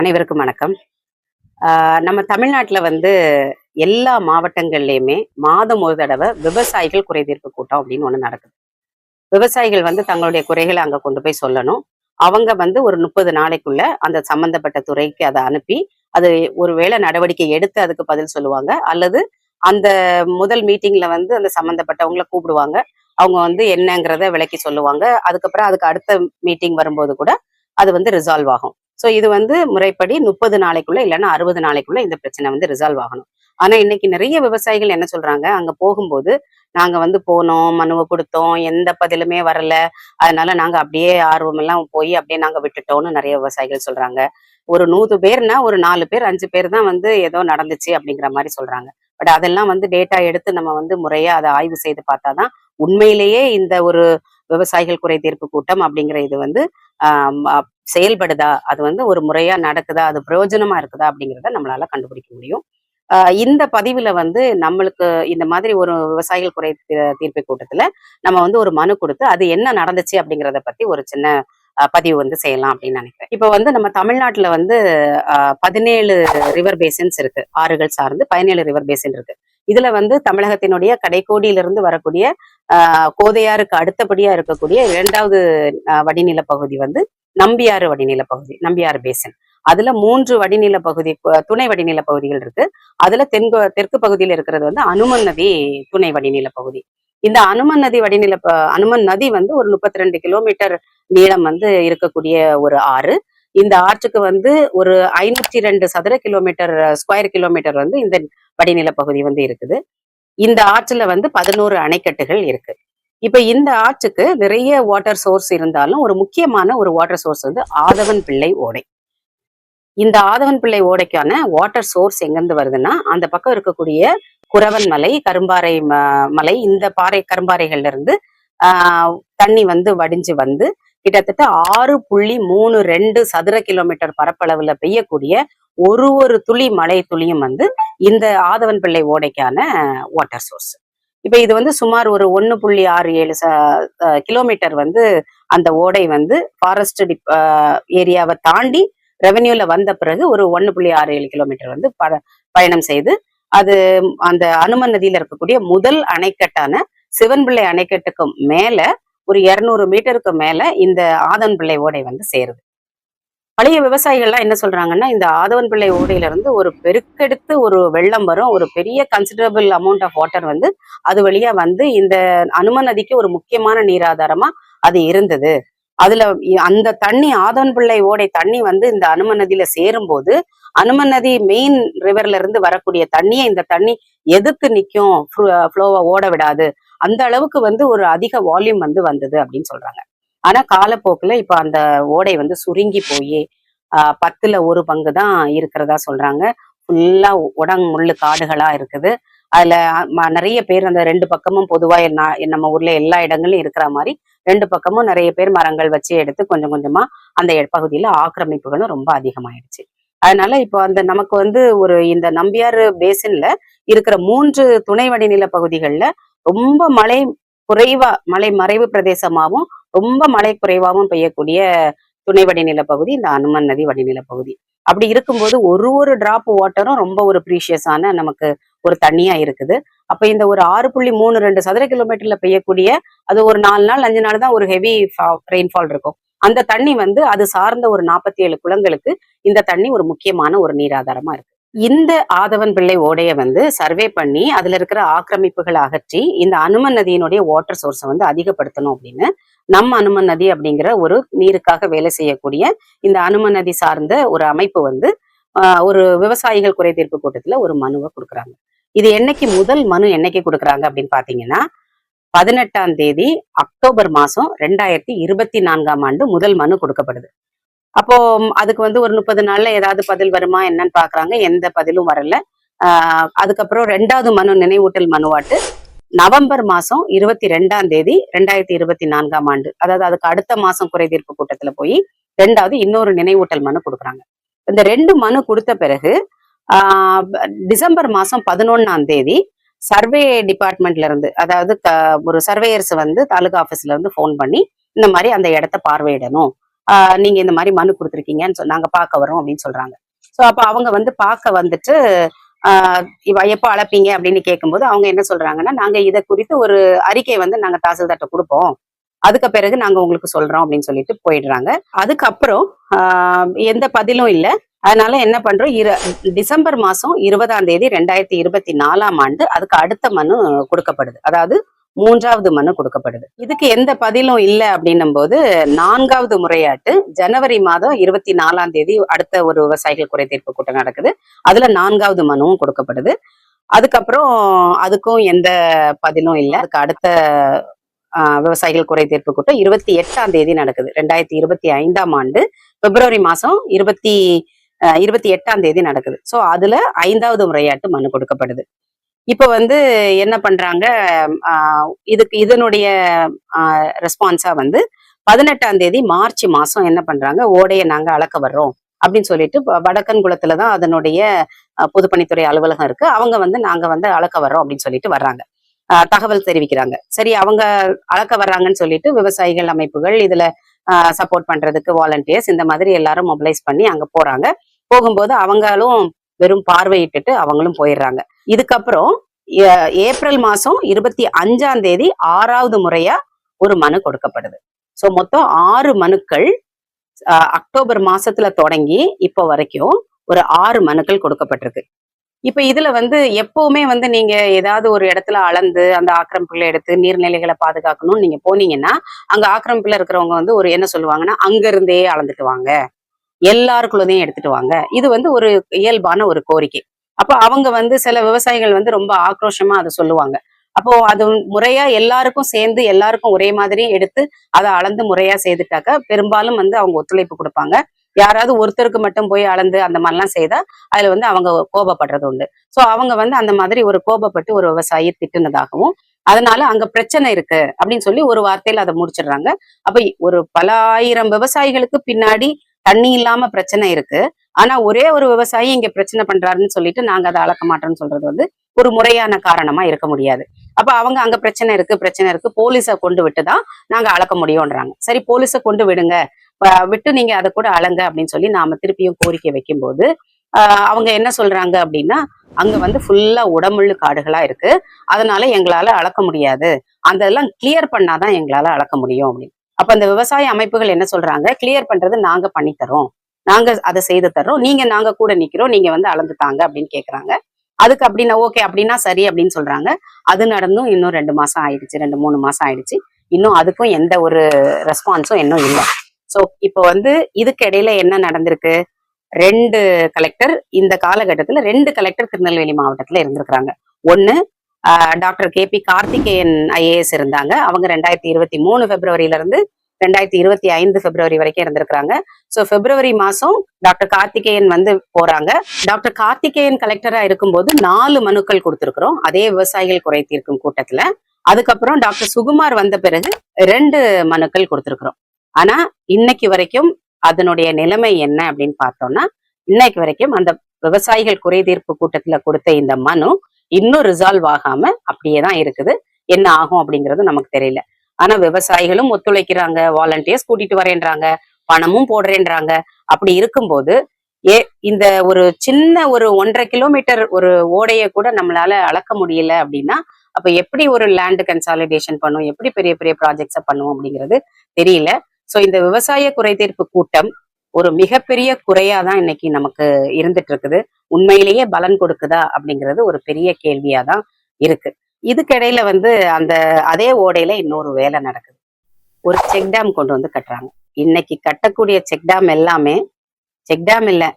அனைவருக்கும் வணக்கம். ஆஹ் நம்ம தமிழ்நாட்டில் வந்து எல்லா மாவட்டங்கள்லையுமே மாதம் ஒரு தடவை விவசாயிகள் குறைதீர்ப்பு கூட்டம் அப்படின்னு ஒன்று நடக்குது. விவசாயிகள் வந்து தங்களுடைய குறைகளை அங்கே கொண்டு போய் சொல்லணும். அவங்க வந்து ஒரு முப்பது நாளைக்குள்ள அந்த சம்பந்தப்பட்ட துறைக்கு அதை அனுப்பி அது ஒருவேளை நடவடிக்கை எடுத்து அதுக்கு பதில் சொல்லுவாங்க. அல்லது அந்த முதல் மீட்டிங்ல வந்து அந்த சம்பந்தப்பட்டவங்கள கூப்பிடுவாங்க. அவங்க வந்து என்னங்கிறத விளக்கி சொல்லுவாங்க. அதுக்கப்புறம் அதுக்கு அடுத்த மீட்டிங் வரும்போது கூட அது வந்து ரிசால்வ் ஆகும். ஸோ இது வந்து முறைப்படி முப்பது நாளைக்குள்ள இல்லைன்னா அறுபது நாளைக்குள்ள இந்த பிரச்சனை வந்து ரிசால்வ் ஆகணும். ஆனா இன்னைக்கு நிறைய விவசாயிகள் என்ன சொல்றாங்க? அங்க போகும்போது நாங்க வந்து போனோம் மனுவை கொடுத்தோம் எந்த பதிலுமே வரல. அதனால நாங்க அப்படியே ஆர்வம் எல்லாம் போய் அப்படியே நாங்க விட்டுட்டோம்னு நிறைய விவசாயிகள் சொல்றாங்க. ஒரு நூறு பேர்னா ஒரு நாலு பேர் அஞ்சு பேர் தான் வந்து ஏதோ நடந்துச்சு அப்படிங்கிற மாதிரி சொல்றாங்க. பட் அதெல்லாம் வந்து டேட்டா எடுத்து நம்ம வந்து முறையா அதை ஆய்வு செய்து பார்த்தாதான் உண்மையிலேயே இந்த ஒரு விவசாயிகள் குறை தீர்ப்பு கூட்டம் அப்படிங்கிற இது வந்து செயல்படுதா? அது வந்து ஒரு முறையா நடக்குதா? அது பிரயோஜனமா இருக்குதா? அப்படிங்கிறத நம்மளால கண்டுபிடிக்க முடியும். இந்த பதிவுல வந்து நம்மளுக்கு இந்த மாதிரி ஒரு விவசாயிகள் குறை தீர்ப்பு கூட்டத்துல நம்ம வந்து ஒரு மனு கொடுத்து அது என்ன நடந்துச்சு அப்படிங்கிறத பத்தி ஒரு சின்ன பதிவு வந்து செய்யலாம் அப்படின்னு நினைக்கிறேன். இப்போ வந்து நம்ம தமிழ்நாட்டுல வந்து பதினேழு ரிவர் பேசின்ஸ் இருக்கு. ஆறுகள் சார்ந்து பதினேழு ரிவர் பேசின் இருக்கு. இதுல வந்து தமிழகத்தினுடைய கடைக்கோடியிலிருந்து வரக்கூடிய ஆஹ் கோதையாருக்கு அடுத்தபடியா இருக்கக்கூடிய இரண்டாவது வடிநில பகுதி வந்து நம்பியாறு வடிநில பகுதி நம்பியாறு பேசன். அதுல மூன்று வடிநில பகுதி துணை வடிநில பகுதிகள் இருக்கு. அதுல தென்கு தெற்கு பகுதியில் இருக்கிறது வந்து அனுமன் நதி துணை வடிநில பகுதி. இந்த அனுமன் நதி வடிநில ப- அனுமன் நதி வந்து ஒரு முப்பத்தி ரெண்டு கிலோமீட்டர் நீளம் வந்து இருக்கக்கூடிய ஒரு ஆறு. இந்த ஆற்றுக்கு வந்து ஒரு ஐநூற்றி ரெண்டு சதுர கிலோமீட்டர் ஸ்கொயர் கிலோமீட்டர் வந்து இந்த வடிநில பகுதி வந்து இருக்குது. இந்த ஆற்றுல வந்து பதினோரு அணைக்கட்டுகள் இருக்கு. இப்ப இந்த ஆற்றுக்கு நிறைய வாட்டர் சோர்ஸ் இருந்தாலும் ஒரு முக்கியமான ஒரு வாட்டர் சோர்ஸ் வந்து ஆதவன் பிள்ளை ஓடை. இந்த ஆதவன் பிள்ளை ஓடைக்கான வாட்டர் சோர்ஸ் எங்கிருந்து வருதுன்னா அந்த பக்கம் இருக்கக்கூடிய குறவன் மலை கரும்பாறை ம- மலை இந்த பாறை கரும்பாறைகள்ல இருந்து ஆஹ் தண்ணி வந்து வடிஞ்சு வந்து கிட்டத்தட்ட ஆறு புள்ளி மூணு ரெண்டு சதுர கிலோமீட்டர் பரப்பளவுல பெய்யக்கூடிய ஒரு ஒரு துளி மழை துளியும் வந்து இந்த ஆதவன் பிள்ளை ஓடைக்கான வாட்டர் சோர்ஸ் இப்ப இது வந்து சுமார் ஒரு ஒன்னு புள்ளி ஆறு ஏழு கிலோமீட்டர் வந்து அந்த ஓடை வந்து ஃபாரஸ்ட் ஏரியாவை தாண்டி ரெவென்யூல வந்த பிறகு ஒரு ஒன்னு புள்ளி ஆறு ஏழு கிலோமீட்டர் வந்து ப- பயணம் செய்து அது அந்த அனுமன் நதியில இருக்கக்கூடிய முதல் அணைக்கட்டான சிவன்பிள்ளை அணைக்கட்டுக்கும் மேல ஒரு இருநூறு மீட்டருக்கு மேல இந்த ஆதவன் பிள்ளை ஓடை வந்து சேருது. பழைய விவசாயிகள்லாம் என்ன சொல்றாங்கன்னா இந்த ஆதவன் பிள்ளை ஓடையில இருந்து ஒரு பெருக்கெடுத்து ஒரு வெள்ளம் வரும். ஒரு பெரிய கன்சிடரபிள் அமௌண்ட் ஆஃப் வாட்டர் வந்து அது வழியா வந்து இந்த அனுமன் நதிக்கு ஒரு முக்கியமான நீராதாரமா அது இருந்தது. அதுல அந்த தண்ணி ஆதவன் பிள்ளை ஓடை தண்ணி வந்து இந்த அனுமன் நதியில சேரும்போது அனுமன் நதி மெயின் ரிவர்ல இருந்து வரக்கூடிய தண்ணியை இந்த தண்ணி எதிர்த்து நிற்கும் ஃப்ளோவை ஓட விடாது. அந்த அளவுக்கு வந்து ஒரு அதிக வால்யூம் வந்து வந்தது அப்படின்னு சொல்றாங்க. ஆனா காலப்போக்குல இப்ப அந்த ஓடை வந்து சுருங்கி போய் பத்துல ஒரு பங்கு தான் இருக்கிறதா சொல்றாங்க. ஃபுல்லா உடங் முள்ளு காடுகளா இருக்குது. அதுல ம- நிறைய பேர் அந்த ரெண்டு பக்கமும் பொதுவா என்ன- நம்ம ஊர்ல எல்லா இடங்களும் இருக்கிற மாதிரி ரெண்டு பக்கமும் நிறைய பேர் மரங்கள் வச்சு எடுத்து கொஞ்சம் கொஞ்சமா அந்த எ- பகுதியில ஆக்கிரமிப்புகளும் ரொம்ப அதிகமாயிடுச்சு. அதனால இப்போ அந்த நமக்கு வந்து ஒரு இந்த நம்பியாறு பேசின்ல இருக்கிற மூன்று துணை வடிநில பகுதிகளில் ரொம்ப மழை குறைவா மழை மறைவு பிரதேசமாகவும் ரொம்ப மழை குறைவாகவும் பெய்யக்கூடிய துணை வடிநில பகுதி இந்த அனுமன் நதி வடிநில பகுதி. அப்படி இருக்கும்போது ஒரு ஒரு டிராப் வாட்டரும் ரொம்ப ஒரு ப்ரீஷியஸான நமக்கு ஒரு தண்ணியா இருக்குது. அப்ப இந்த ஒரு ஆறு புள்ளி மூணு ரெண்டு சதுர கிலோமீட்டர்ல பெய்யக்கூடிய அது ஒரு நாலு நாள் அஞ்சு நாள் தான் ஒரு ஹெவி ரெயின்ஃபால் இருக்கும். அந்த தண்ணி வந்து அது சார்ந்த ஒரு நாற்பத்தி ஏழு குளங்களுக்கு இந்த தண்ணி ஒரு முக்கியமான ஒரு நீராதாரமா இருக்கு. இந்த ஆதவன் பிள்ளை ஓடைய வந்து சர்வே பண்ணி அதுல இருக்கிற ஆக்கிரமிப்புகளை அகற்றி இந்த அனுமன் நதியினுடைய வாட்டர் சோர்ஸை வந்து அதிகப்படுத்தணும் அப்படின்னு நம்ம அனுமன் நதி அப்படிங்கிற ஒரு நீருக்காக வேலை செய்யக்கூடிய இந்த அனுமன் நதி சார்ந்த ஒரு அமைப்பு வந்து ஆஹ், ஒரு விவசாயிகள் குறை தீர்ப்பு கூட்டத்துல ஒரு மனுவை கொடுக்குறாங்க. இது என்னைக்கு முதல் மனு என்னைக்கு கொடுக்குறாங்க அப்படின்னு பாத்தீங்கன்னா பதினெட்டாம் தேதி அக்டோபர் மாசம் ரெண்டாயிரத்தி இருபத்தி நான்காம் ஆண்டு முதல் மனு கொடுக்கப்படுது. அப்போ அதுக்கு வந்து ஒரு முப்பது நாள்ல ஏதாவது பதில் வருமா என்னன்னு பாக்குறாங்க. எந்த பதிலும் வரல. ஆஹ் அதுக்கப்புறம் ரெண்டாவது மனு நினைவூட்டல் மனுவாட்டு. நவம்பர் மாசம் இருபத்தி ரெண்டாம் தேதி ரெண்டாயிரத்தி இருபத்தி நான்காம் ஆண்டு. அதாவது அதுக்கு அடுத்த மாசம் குறை தீர்ப்பு கூட்டத்துல போய் ரெண்டாவது இன்னொரு நினைவூட்டல் மனு கொடுக்குறாங்க. இந்த ரெண்டு மனு கொடுத்த பிறகு ஆஹ் டிசம்பர் மாசம் பதினொன்னாம் தேதி சர்வே டிபார்ட்மெண்ட்ல இருந்து அதாவது க- ஒரு சர்வேயர்ஸ் வந்து தாலுகா ஆபீஸ்ல இருந்து ஃபோன் பண்ணி இந்த மாதிரி அந்த இடத்த பார்வையிடணும். நீங்க இந்த மாதிரி மனு கொடுத்துருக்கீங்கன்னு சொ- நாங்க பார்க்க வரோம் அப்படின்னு சொல்றாங்க. ஸோ அப்போ அவங்க வந்து பார்க்க வந்துட்டு ஆஹ் இவ எப்போ அழைப்பீங்க அப்படின்னு கேட்கும்போது அவங்க என்ன சொல்றாங்கன்னா நாங்க இதை குறித்து ஒரு அறிக்கை வந்து நாங்க தாசில்தார்ட்ட கொடுப்போம். அதுக்கு பிறகு நாங்க உங்களுக்கு சொல்றோம் அப்படின்னு சொல்லிட்டு போயிடுறாங்க. அதுக்கப்புறம் ஆஹ் எந்த பதிலும் இல்லை. அதனால என்ன பண்றோம்? இரு டிசம்பர் மாசம் இருபதாம் தேதி ரெண்டாயிரத்தி இருபத்தி நாலாம் ஆண்டு அதுக்கு அடுத்த மனு கொடுக்கப்படுது. அதாவது மூன்றாவது மனு கொடுக்கப்படுது. இதுக்கு எந்த பதிலும் இல்லை அப்படின்னும் போது நான்காவது முறையாட்டு ஜனவரி மாதம் இருபத்தி நாலாம் தேதி அடுத்த ஒரு விவசாயிகள் குறை தீர்ப்பு கூட்டம் நடக்குது. அதுல நான்காவது மனுவும் கொடுக்கப்படுது. அதுக்கப்புறம் அதுக்கும் எந்த பதிலும் இல்லை. அதுக்கு அடுத்த விவசாயிகள் குறை தீர்ப்பு கூட்டம் இருபத்தி எட்டாம் தேதி நடக்குது. ரெண்டாயிரத்தி இருபத்தி ஐந்தாம் ஆண்டு பிப்ரவரி மாசம் இருபத்தி இருபத்தி எட்டாம் தேதி நடக்குது. ஸோ அதுல ஐந்தாவது முறையாட்டு மனு கொடுக்கப்படுது. இப்போ வந்து என்ன பண்றாங்க இதுக்கு இதனுடைய ரெஸ்பான்ஸா வந்து பதினெட்டாம் தேதி மார்ச் மாசம் என்ன பண்றாங்க ஓடையை நாங்க அளக்க வர்றோம் அப்படின்னு சொல்லிட்டு வ- வடக்கன்குளத்துல தான் அதனுடைய பொதுப்பணித்துறை அலுவலகம் இருக்கு. அவங்க வந்து நாங்க வந்து அளக்க வர்றோம் அப்படின்னு சொல்லிட்டு வர்றாங்க. தகவல் தெரிவிக்கிறாங்க. சரி அவங்க அளக்க வர்றாங்கன்னு சொல்லிட்டு விவசாயிகள் அமைப்புகள் இதுல சப்போர்ட் பண்றதுக்கு வாலண்டியர்ஸ் இந்த மாதிரி எல்லாரும் மொபிலைஸ் பண்ணி அங்க போறாங்க. போகும்போது அவங்களும் வெறும் பார்வையிட்டுட்டு அவங்களும் போயிடுறாங்க. இதுக்கப்புறம் ஏப்ரல் மாசம் இருபத்தி அஞ்சாம் தேதி ஆறாவது முறையா ஒரு மனு கொடுக்கப்படுது. ஸோ மொத்தம் ஆறு மனுக்கள் அஹ், அக்டோபர் மாசத்துல தொடங்கி இப்போ வரைக்கும் ஒரு ஆறு மனுக்கள் கொடுக்கப்பட்டிருக்கு. இப்ப இதுல வந்து எப்பவுமே வந்து நீங்க ஏதாவது ஒரு இடத்துல அளந்து அந்த ஆக்கிரமிப்புகளை எடுத்து நீர்நிலைகளை பாதுகாக்கணும்னு நீங்க போனீங்கன்னா அங்க ஆக்கிரமிப்புல இருக்கிறவங்க வந்து ஒரு என்ன சொல்லுவாங்கன்னா அங்க இருந்தே அளந்துட்டு வாங்க. எல்லாருக்குள்ளதையும் எடுத்துட்டு வாங்க. இது வந்து ஒரு இயல்பான ஒரு கோரிக்கை. அப்போ அவங்க வந்து சில விவசாயிகள் வந்து ரொம்ப ஆக்ரோஷமா அதை சொல்லுவாங்க. அப்போ அது முறையா எல்லாருக்கும் சேர்ந்து எல்லாருக்கும் ஒரே மாதிரி எடுத்து அதை அளந்து முறையா செய்துட்டாக்க பெரும்பாலும் வந்து அவங்க ஒத்துழைப்பு கொடுப்பாங்க. யாராவது ஒருத்தருக்கு மட்டும் போய் அளந்து அந்த மாதிரிலாம் செய்தா அதுல வந்து அவங்க கோபப்படுறது உண்டு. சோ அவங்க வந்து அந்த மாதிரி ஒரு கோபப்பட்டு ஒரு விவசாயி திட்டுனதாகவும் அதனால அங்க பிரச்சனை இருக்கு அப்படின்னு சொல்லி ஒரு வார்த்தையில அதை முடிச்சிடுறாங்க. அப்ப ஒரு பல ஆயிரம் விவசாயிகளுக்கு பின்னாடி தண்ணி இல்லாம பிரச்சனை இருக்கு. ஆனா ஒரே ஒரு விவசாயி இங்க பிரச்சனை பண்றாருன்னு சொல்லிட்டு நாங்க அதை அளக்க மாட்டோம்னு சொல்றது வந்து ஒரு முறையான காரணமா இருக்க முடியாது. அப்ப அவங்க அங்க பிரச்சனை இருக்கு பிரச்சனை இருக்கு. போலீஸை கொண்டு விட்டுதான் நாங்க அளக்க முடியும்ன்றாங்க. சரி போலீஸை கொண்டு விடுங்க. விட்டு நீங்க அதை கூட அளங்க அப்படின்னு சொல்லி நாம திருப்பியும் கோரிக்கை வைக்கும்போது ஆஹ் அவங்க என்ன சொல்றாங்க அப்படின்னா அங்க வந்து ஃபுல்லா உடமுள்ளு காடுகளா இருக்கு. அதனால எங்களால அளக்க முடியாது. அந்த எல்லாம் கிளியர் பண்ணாதான் எங்களால அளக்க முடியும் அப்படின்னு. அப்ப அந்த விவசாய அமைப்புகள் என்ன சொல்றாங்க? கிளியர் பண்றது நாங்க பண்ணித்தரோம் நாங்க அதை செய்து தர்றோம். நீங்க நாங்க கூட நிக்கிறோம். நீங்க வந்து அளந்து தாங்க அப்படின்னு கேக்குறாங்க. அதுக்கு அப்படின்னா ஓகே அப்படின்னா சரி அப்படின்னு சொல்றாங்க. அது நடந்தும் இன்னும் ரெண்டு மாசம் ஆயிடுச்சு. ரெண்டு மூணு மாசம் ஆயிடுச்சு. இன்னும் அதுக்கும் எந்த ஒரு ரெஸ்பான்ஸும் இன்னும் இல்லை. ஸோ இப்போ வந்து இதுக்கு இடையில என்ன நடந்திருக்கு? ரெண்டு கலெக்டர் இந்த காலகட்டத்துல ரெண்டு கலெக்டர் திருநெல்வேலி மாவட்டத்துல இருந்திருக்கிறாங்க. ஒன்னு doctor K P Karthikeyan IAS இருந்தாங்க. அவங்க ரெண்டாயிரத்தி இருபத்தி மூணு பிப்ரவரியில இருந்து ரெண்டாயிரத்தி இருபத்தி ஐந்து பிப்ரவரி வரைக்கும் இருந்திருக்கிறாங்க. ஸோ பிப்ரவரி மாசம் டாக்டர் கார்த்திகேயன் வந்து போறாங்க. டாக்டர் கார்த்திகேயன் கலெக்டரா இருக்கும்போது நாலு மனுக்கள் கொடுத்திருக்கிறோம். அதே விவசாயிகள் குறை தீர்க்கும் கூட்டத்துல. அதுக்கப்புறம் டாக்டர் சுகுமார் வந்த பிறகு ரெண்டு மனுக்கள் கொடுத்திருக்கிறோம். ஆனா இன்னைக்கு வரைக்கும் அதனுடைய நிலைமை என்ன அப்படின்னு பார்த்தோம்னா இன்னைக்கு வரைக்கும் அந்த விவசாயிகள் குறை தீர்ப்பு கூட்டத்துல கொடுத்த இந்த மனு இன்னும் ரிசால்வ் ஆகாம அப்படியே தான் இருக்குது. என்ன ஆகும் அப்படிங்கிறது நமக்கு தெரியல. ஆனா விவசாயிகளும் ஒத்துழைக்கிறாங்க வாலண்டியர்ஸ் கூட்டிட்டு வரேன்றாங்க பணமும் போடுறேன்றாங்க. அப்படி இருக்கும்போது ஏ இந்த ஒரு சின்ன ஒரு ஒன்றரை கிலோமீட்டர் ஒரு ஓடையை கூட நம்மளால அளக்க முடியல அப்படின்னா அப்ப எப்படி ஒரு லேண்ட் கன்சாலிடேஷன் பண்ணும்? எப்படி பெரிய பெரிய ப்ராஜெக்ட்ஸை பண்ணுவோம் அப்படிங்கிறது தெரியல. சோ இந்த விவசாய குறைதீர்ப்பு கூட்டம் ஒரு மிகப்பெரிய குறையா தான் இன்னைக்கு நமக்கு இருந்துட்டு இருக்குது உண்மையிலேயே பலன் கொடுக்குதா அப்படிங்கிறது ஒரு பெரிய கேள்வியா தான் இருக்கு. இதுக்கிடையில வந்து அந்த அதே ஓடையில இன்னொரு வேலை நடக்குது. ஒரு செக் டேம் கொண்டு வந்து கட்டுறாங்க. இன்னைக்கு கட்டக்கூடிய செக் டேம் எல்லாமே செக் டேம் இல்லை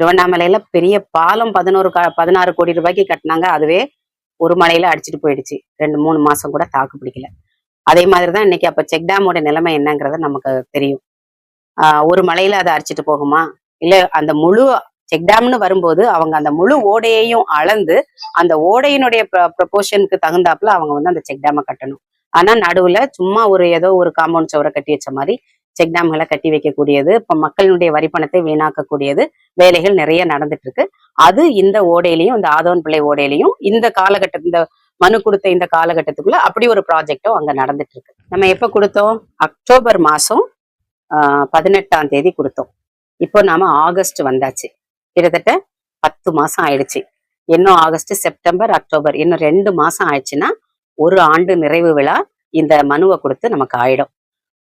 திருவண்ணாமலையில பெரிய பாலம் பதினோரு கா- பதினாறு கோடி ரூபாய்க்கு கட்டினாங்க. அதுவே ஒரு மலையில அடிச்சிட்டு போயிடுச்சு. ரெண்டு மூணு மாசம் கூட தாக்கு பிடிக்கல. அதே மாதிரிதான் இன்னைக்கு அப்ப செக் டேமோட நிலைமை என்னங்கிறது நமக்கு தெரியும். ஒரு மலையில அதை அரிச்சிட்டு போகுமா? இல்ல அந்த முழு செக் டேம்னு வரும்போது அவங்க அந்த முழு ஓடையையும் அளந்து அந்த ஓடையினுடைய ப்ரொபோஷனுக்கு தகுந்தாப்புல அவங்க வந்து அந்த செக் டேமை கட்டணும். ஆனா நடுவுல சும்மா ஒரு ஏதோ ஒரு காம்பவுண்ட் சுவரை கட்டி வச்ச மாதிரி செக் டேம்களை கட்டி வைக்கக்கூடியது இப்ப மக்களுடைய வரிப்பணத்தை வீணாக்கக்கூடியது வேலைகள் நிறைய நடந்துட்டு இருக்கு அது இந்த ஓடையிலையும் இந்த ஆதவன் பிள்ளை ஓடையிலையும் இந்த காலகட்ட இந்த மனு கொடுத்த இந்த காலகட்டத்துக்குள்ள அப்படி ஒரு ப்ராஜெக்டும் அங்க நடந்துட்டு இருக்கு நம்ம எப்ப கொடுத்தோம்? அக்டோபர் மாசம் பதினெட்டாம் தேதி கொடுத்தோம். இப்போ நாம ஆகஸ்ட் வந்தாச்சு. கிட்டத்தட்ட பத்து மாசம் ஆயிடுச்சு. இன்னும் ஆகஸ்ட் செப்டம்பர் அக்டோபர் இன்னும் ரெண்டு மாசம் ஆயிடுச்சுன்னா ஒரு ஆண்டு நிறைவு விழா இந்த மனுவை கொடுத்து நமக்கு ஆயிடும்.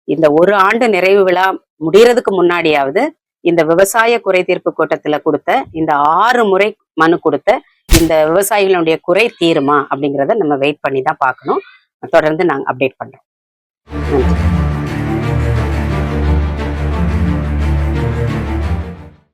இந்த ஒரு ஆண்டு நிறைவு விழா முடியறதுக்கு முன்னாடியாவது இந்த விவசாய குறை தீர்ப்பு கூட்டத்துல கொடுத்த இந்த ஆறு முறை மனு கொடுத்த இந்த விவசாயிகளுடைய குறை தீருமா அப்படிங்கிறத நம்ம வெயிட் பண்ணி தான் பார்க்கணும். தொடர்ந்து நாங்கள் அப்டேட் பண்றோம். நன்றி.